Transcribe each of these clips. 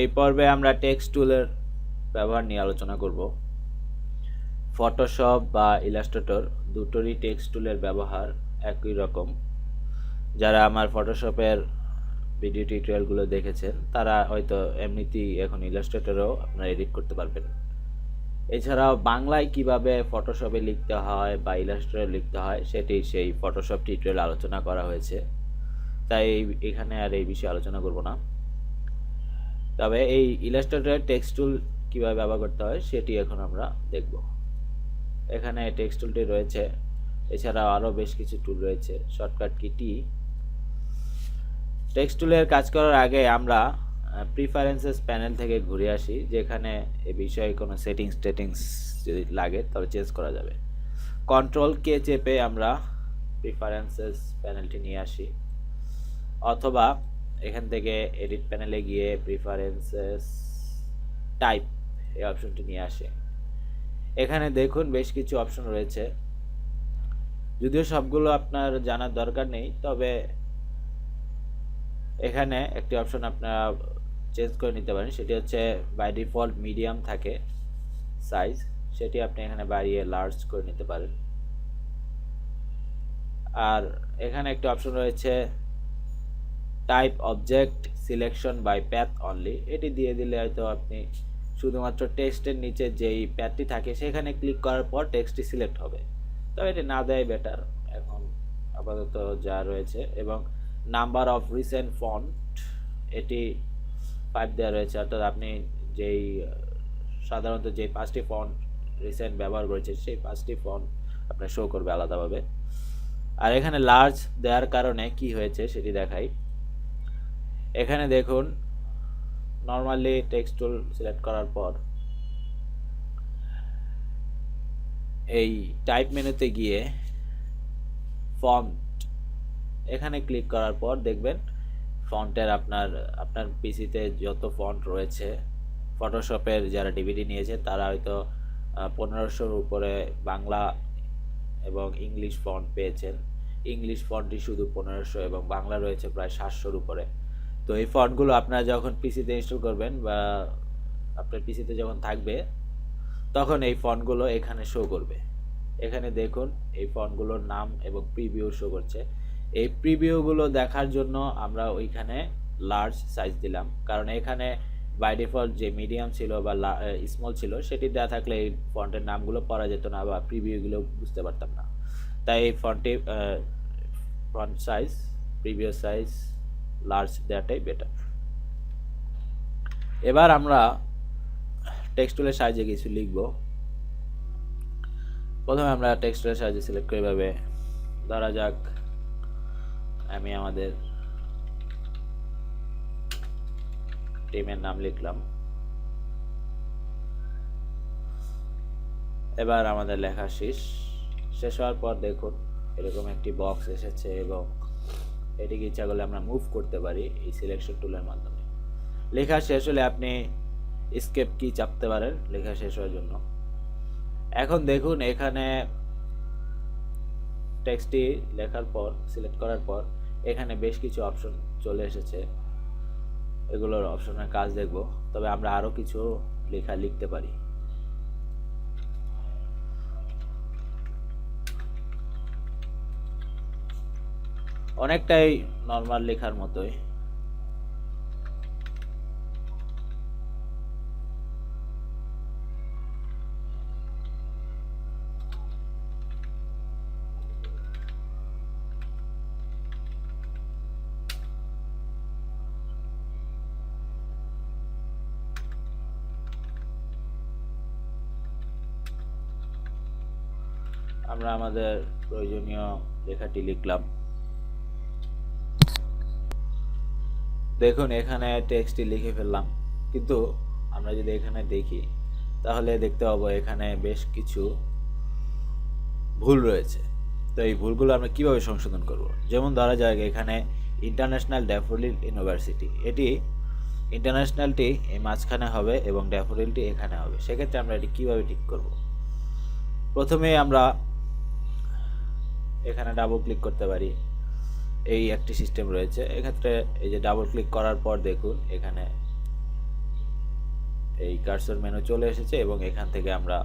এই পর্বে আমরা টেক্সট টুলের ব্যবহার নিয়ে আলোচনা করব। ফটোশপ বা ইলাস্ট্রেটর দুটোরই টেক্সট টুলের ব্যবহার একই রকম। যারা আমার ফটোশপের ভিডিও টিউটোরিয়ালগুলো দেখেছেন, তারা হয়তো এমনিতেই এখন ইলাস্ট্রেটরেও আপনারা এডিট করতে পারবেন। এছাড়াও বাংলায় কীভাবে ফটোশপে লিখতে হয় বা ইলাস্ট্রেটরে লিখতে হয়, সেটি সেই ফটোশপ টিউটোরিয়াল আলোচনা করা হয়েছে। তাই এখানে আর এই বিষয়ে আলোচনা করব না। তবে এই ইলাস্ট্রেটরের টেক্সট টুল কীভাবে ব্যবহার করতে হয়, সেটি এখন আমরা দেখব। এখানে টেক্সট টুলটি রয়েছে। এছাড়াও আরও বেশ কিছু টুল রয়েছে। শর্টকাট কিটি টেক্সট টুলের কাজ করার আগে আমরা প্রিফারেন্সেস প্যানেল থেকে ঘুরে আসি, যেখানে এ বিষয়ে কোনো সেটিংস টেটিংস যদি লাগে, তবে চেঞ্জ করা যাবে। কন্ট্রোল কে চেপে আমরা প্রিফারেন্সেস প্যানেলটি নিয়ে আসি। অথবা এখান থেকে এডিট প্যানেলে গিয়ে প্রিফারেন্সেস টাইপ এই অপশনটি নিয়ে আসে। এখানে দেখুন বেশ কিছু অপশন রয়েছে। যদিও সবগুলো আপনার জানার দরকার নেই, তবে এখানে একটি অপশন আপনারা চেঞ্জ করে নিতে পারেন, সেটি হচ্ছে বাই ডিফল্ট মিডিয়াম থাকে সাইজ সেটি আপনি এখানে বাড়িয়ে লার্জ করে নিতে পারেন। আর এখানে একটি অপশন রয়েছে type object selection by path only এটি দিয়ে দিলে হয়তো আপনি শুধুমাত্র টেক্সটের নিচে যেই প্যাথটি থাকে, সেখানে ক্লিক করার পর টেক্সটটি সিলেক্ট হবে। তবে এটি না দেয় বেটার এখন আপাতত যা রয়েছে এবং নাম্বার অফ রিসেন্ট ফন্ট এটি ফাইভ দেওয়া রয়েছে। অর্থাৎ আপনি যেই সাধারণত যে পাঁচটি ফন্ট রিসেন্ট ব্যবহার করেছে সেই পাঁচটি ফন্ট আপনার শো করবে আলাদাভাবে। আর এখানে লার্জ দেওয়ার কারণে কি হয়েছে সেটি দেখাই। এখানে দেখুন নর্মালি টেক্সট টুল সিলেক্ট করার পর, এই টাইপ মেনুতে গিয়ে ফন্ট এখানে ক্লিক করার পর দেখবেন ফন্টের আপনার আপনার পিসিতে যত ফন্ট রয়েছে ফটোশপের যারা ডিভিডি নিয়েছে, তারা হয়তো পনেরোশোর উপরে বাংলা এবং ইংলিশ ফন্ট পেয়েছেন। ইংলিশ ফন্টটি শুধু পনেরোশো এবং বাংলা রয়েছে প্রায় সাতশোর উপরে। তো এই ফন্টগুলো আপনারা যখন পিসিতে ইনস্টল করবেন বা আপনার পিসিতে যখন থাকবে, তখন এই ফন্টগুলো এখানে শো করবে। এখানে দেখুন, এই ফন্টগুলোর নাম এবং প্রিভিউ শো করছে। এই প্রিভিউগুলো দেখার জন্য আমরা ওইখানে লার্জ সাইজ দিলাম। কারণ এখানে বাই ডিফল্ট যে মিডিয়াম ছিল বা স্মল ছিল, সেটি দেওয়া থাকলে এই ফন্টের নামগুলো পড়া যেত না বা প্রিভিউগুলো বুঝতে পারতাম না। তাই এই ফন্টে font size preview size large দেওয়াটাই বেটার এবার আমরা টেক্সটুলের সাহায্যে কিছু লিখব। প্রথমে আমরা টেক্সটুলের সাহায্যে সিলেক্ট করে এভাবে। ধরা যাক, আমি আমাদের টিমের নাম লিখলাম। এবার আমাদের লেখা শেষ। শেষ হওয়ার পর দেখুন, এরকম একটি বক্স এসেছে এবং এটিকে ইচ্ছা করলে আমরা মুভ করতে পারি এই সিলেকশন টুলের মাধ্যমে। লেখা শেষ হলে আপনি স্কেপ কি চাপতে পারেন লেখা শেষ হওয়ার জন্য। এখন দেখুন এখানে টেক্সটটি লেখার পর সিলেক্ট করার পর এখানে বেশ কিছু অপশন চলে এসেছে। এগুলোর অপশনের কাজ দেখব, তবে আমরা আরও কিছু লেখা লিখতে পারি। অনেকটাই নর্মাল লেখার মতোই। আমরা আমাদের প্রয়োজনীয় লেখাটি লিখলাম। দেখুন, এখানে টেক্সটটি লিখে ফেললাম। কিন্তু আমরা যদি এখানে দেখি, তাহলে দেখতে পাবো এখানে বেশ কিছু ভুল রয়েছে। তো এই ভুলগুলো আমরা কীভাবে সংশোধন করব? যেমন ধরা যাক, এখানে ইন্টারন্যাশনাল ড্যাফোডিল ইউনিভার্সিটি এটি ইন্টারন্যাশনালটি এই মাঝখানে হবে এবং ড্যাফোডিলটি এখানে হবে। সেক্ষেত্রে আমরা এটি কীভাবে ঠিক করব? প্রথমে আমরা এখানে ডাবল ক্লিক করতে পারি। এই একটি সিস্টেম রয়েছে। এক্ষেত্রে এই যে ডাবল ক্লিক করার পর দেখুন, এখানে এই কার্সর মেনু চলে এসেছে এবং এখান থেকে আমরা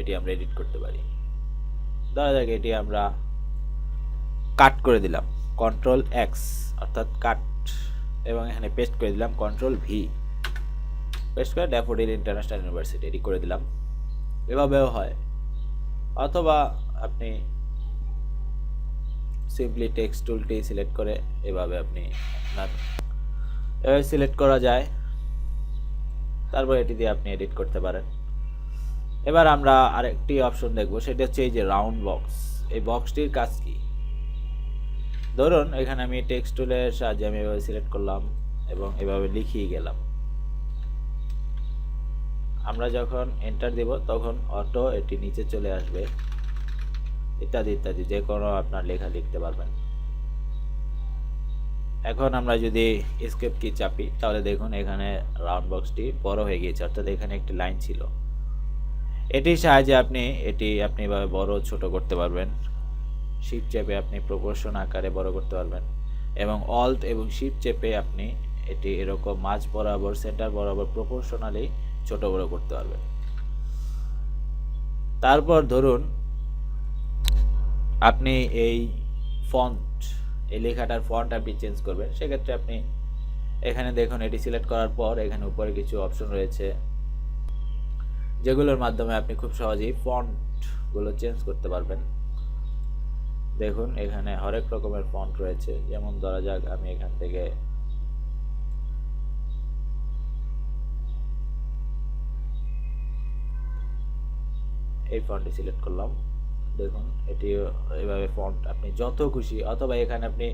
এটি আমরা এডিট করতে পারি। ধরা যাক এটি আমরা কাট করে দিলাম। কন্ট্রোল এক্স অর্থাৎ কাট এবং এখানে পেস্ট করে দিলাম কন্ট্রোল ভি পেস্ট করে ড্যাফোডিল ইন্টারন্যাশনাল ইউনিভার্সিটি এটি করে দিলাম। এভাবেও হয়। অথবা আপনি সিম্পলি টেক্সট টুলটি সিলেক্ট করে এভাবে আপনি এভাবে সিলেক্ট করা যায়। তারপর এটি দিয়ে আপনি এডিট করতে পারেন। এবার আমরা আরেকটি অপশন দেখব, সেটা হচ্ছে এই যে রাউন্ড বক্স এই বক্সটির কাজ কি? ধরুন, এখানে আমি টেক্সট টুলের সাহায্যে আমি এভাবে সিলেক্ট করলাম এবং এভাবে লিখিয়ে গেলাম। আমরা যখন এন্টার দেব, তখন অটো এটি নিচে চলে আসবে। ইত্যাদি ইত্যাদি, যে কোনো আপনার লেখা লিখতে পারবেন। এখন আমরা যদি স্কেপ কি চাপি, তাহলে দেখুন এখানে রাউন্ড বক্সটি বড় হয়ে গিয়েছে, অর্থাৎ এখানে একটি লাইন ছিল। এটির সাহায্যে আপনি, এটি আপনি এভাবে বড়, ছোট করতে পারবেন। শিপ চেপে আপনি প্রপোর্শন আকারে বড় করতে পারবেন। এবং অল্ট এবং শিপ চেপে আপনি এটি এরকম মাঝ বরাবর সেন্টার বরাবর প্রপোর্শনালি ছোট বড় করতে পারবেন। তারপর ধরুন আপনি এই ফন্ট এই লেখাটার ফন্ট আপনি চেঞ্জ করবেন। সেক্ষেত্রে আপনি এখানে দেখুন, এটি সিলেক্ট করার পর এখানে উপরে কিছু অপশন রয়েছে, যেগুলোর মাধ্যমে আপনি খুব সহজেই ফন্টগুলো চেঞ্জ করতে পারবেন। দেখুন, এখানে হরেক রকমের ফন্ট রয়েছে। যেমন ধরা যাক, আমি এখান থেকে এই ফন্টটি সিলেক্ট করলাম। দেখুন, এটি এভাবে ফন্ট আপনি যত খুশি, অথবা এখানে আপনি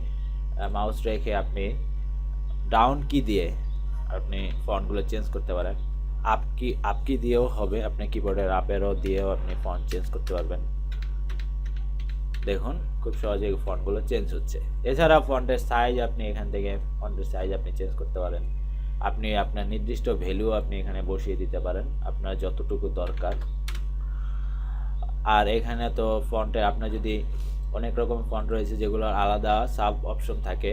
মাউস রেখে আপনি ডাউন কি দিয়ে আপনি ফন্টগুলো চেঞ্জ করতে পারেন। আপ কি আপ কি দিয়েও হবে, আপনি কিবোর্ডের আপেরও দিয়েও আপনি ফন্ট চেঞ্জ করতে পারবেন। দেখুন, খুব সহজে ফন্টগুলো চেঞ্জ হচ্ছে। এছাড়া ফন্টের সাইজ আপনি এখান থেকে ফন্টের সাইজ আপনি চেঞ্জ করতে পারেন। আপনি আপনার নির্দিষ্ট ভ্যালু আপনি এখানে বসিয়ে দিতে পারেন। আপনার যতটুকু দরকার। আর এখানে তো ফন্টে আপনার যদি অনেক রকম ফন্ট রয়েছে যেগুলোর আলাদা সাব অপশন থাকে,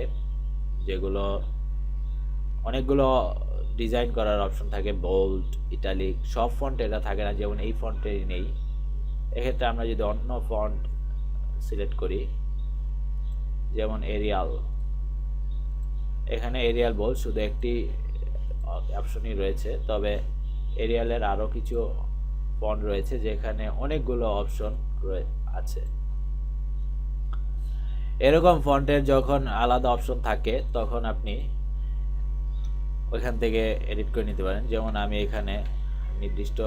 যেগুলো অনেকগুলো ডিজাইন করার অপশন থাকে, বোল্ড, ইটালিক, সব ফন্ট এটা থাকে না, যেমন এই ফন্টে নেই। এক্ষেত্রে আমরা যদি অন্য ফন্ট সিলেক্ট করি, যেমন এরিয়াল। এখানে এরিয়াল বোল্ড শুধু একটি অপশনই রয়েছে, তবে এরিয়ালের আরও কিছু ফন্ট রয়েছে, যেখানে অনেকগুলো অপশন আছে। এরকম ফন্টের যখন আলাদা অপশন থাকে, তখন আপনি ওইখান থেকে এডিট করে নিতে পারেন। যেমন আমি এখানে নির্দিষ্ট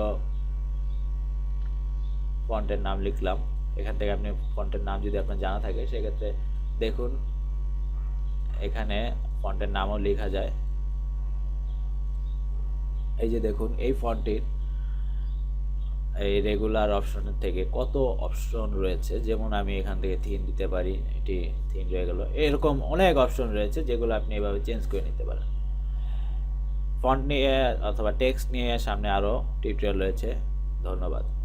ফন্টের নাম লিখলাম। এখান থেকে আপনি ফন্টের নাম যদি আপনার জানা থাকে, সেক্ষেত্রে দেখুন, এখানে ফন্টের নামও লেখা যায়। এই যে দেখুন, এই ফন্টটির এই রেগুলার অপশনের থেকে কত অপশন রয়েছে? যেমন আমি এখান থেকে থিন দিতে পারি, এটি থিন রয়ে গেল। এরকম অনেক অপশন রয়েছে যেগুলো আপনি এভাবে চেঞ্জ করে নিতে পারেন। ফন্ট নিয়ে অথবা টেক্সট নিয়ে সামনে আরও টিউটোরিয়াল রয়েছে। ধন্যবাদ।